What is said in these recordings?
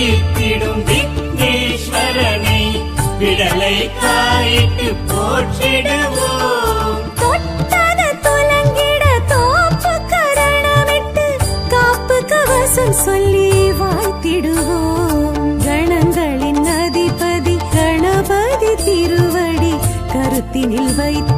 தீர்த்திடும் விக்னேஸ்வரனை. விடலை தாயிட்டு போற்றிடுவோம் சொல்லி வாழ்த்திடுவோம் கணங்களின் அதிபதி கணபதி திருவடி கருத்தினில் வைத்து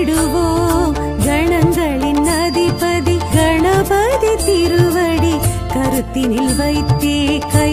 விடுவோ கணங்களின் அதிபதி கணபதி திருவடி கருத்தினில் வைத்தே கை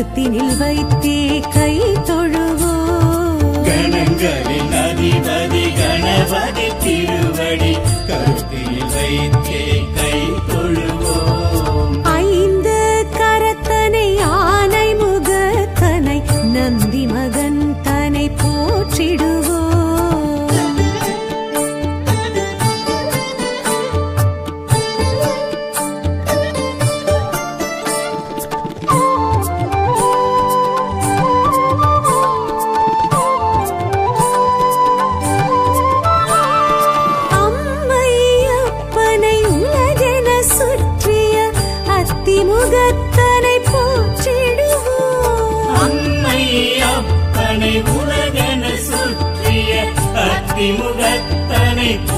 கருத்தினில் வைத்தே கை தொழுவோ? கணங்களின் அதிபதி கணபதி திருவடி கருத்தினில் வைத்தே கை தொழுவோம் ஐந்து கரத்தனை ஆனை முகத்தனை நந்தி மகன் தனை போற்றிடு. me.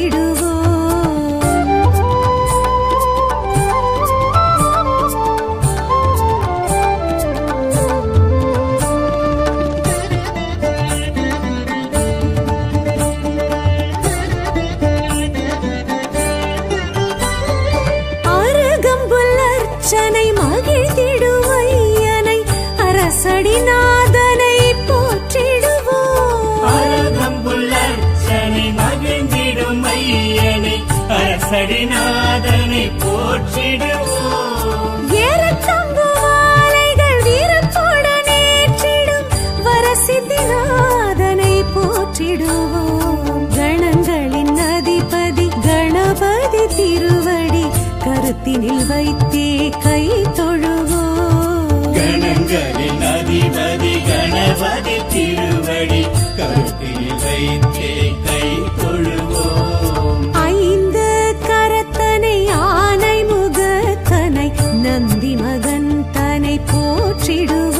ಬಿಡುವ திருவடி கருத்தினில் வைத்தே கை தொழுவோ. கணங்களின் அதிபதி கணபதி திருவடி கருத்தினில் வைத்தே கை தொழுவோம் நந்தி மகன் தனை போற்றிடுவோம்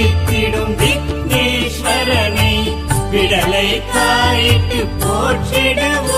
மீட்டிடும் விக்னேஸ்வரனை விடலை காய்த்து போற்றிடுவோம்.